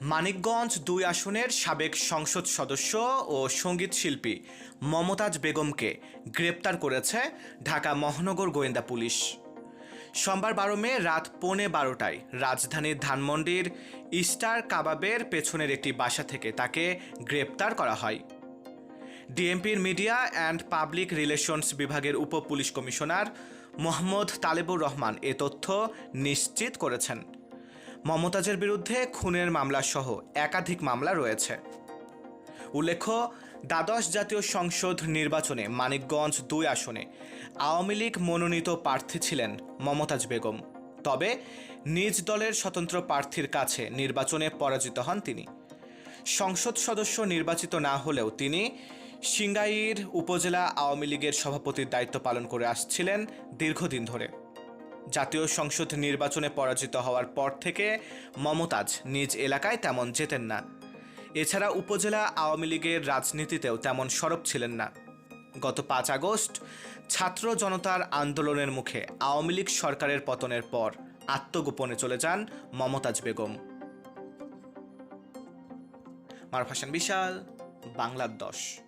মানিকগঞ্জ দুই আসনের সাবেক সংসদ সদস্য ও সংগীত শিল্পী মমতাজ বেগমকে গ্রেপ্তার করেছে ঢাকা মহানগর গোয়েন্দা পুলিশ। সোমবার বারো মে রাত পৌনে বারোটায় রাজধানীর ধানমন্ডির ইস্টার কাবাবের পেছনের একটি বাসা থেকে তাকে গ্রেপ্তার করা হয়। ডিএমপির মিডিয়া অ্যান্ড পাবলিক রিলেশনস বিভাগের উপ পুলিশ কমিশনার মোহাম্মদ তালেবুর রহমান এ তথ্য নিশ্চিত করেছেন। মমতাজের বিরুদ্ধে খুনের মামলা সহ একাধিক মামলা রয়েছে। উল্লেখ্য, দ্বাদশ জাতীয় সংসদ নির্বাচনে মানিকগঞ্জ দুই আসনে আওয়ামী লীগ মনোনীত প্রার্থী ছিলেন মমতাজ বেগম। তবে নিজ দলের স্বতন্ত্র প্রার্থীর কাছে নির্বাচনে পরাজিত হন তিনি। সংসদ সদস্য নির্বাচিত না হলেও তিনি সিঙ্গাইর উপজেলা আওয়ামী লীগের সভাপতির দায়িত্ব পালন করে আসছিলেন দীর্ঘদিন ধরে। জাতীয় সংসদ নির্বাচনে পরাজিত হওয়ার পর থেকে মমতাজ নিজ এলাকায় তেমন যেতেন না। এছাড়া উপজেলা আওয়ামী লীগের রাজনীতিতেও তেমন সরব ছিলেন না। গত পাঁচ আগস্ট ছাত্র জনতার আন্দোলনের মুখে আওয়ামী লীগ সরকারের পতনের পর আত্মগোপনে চলে যান মমতাজ বেগম। মারফাসান বিশাল, বাংলার দশ।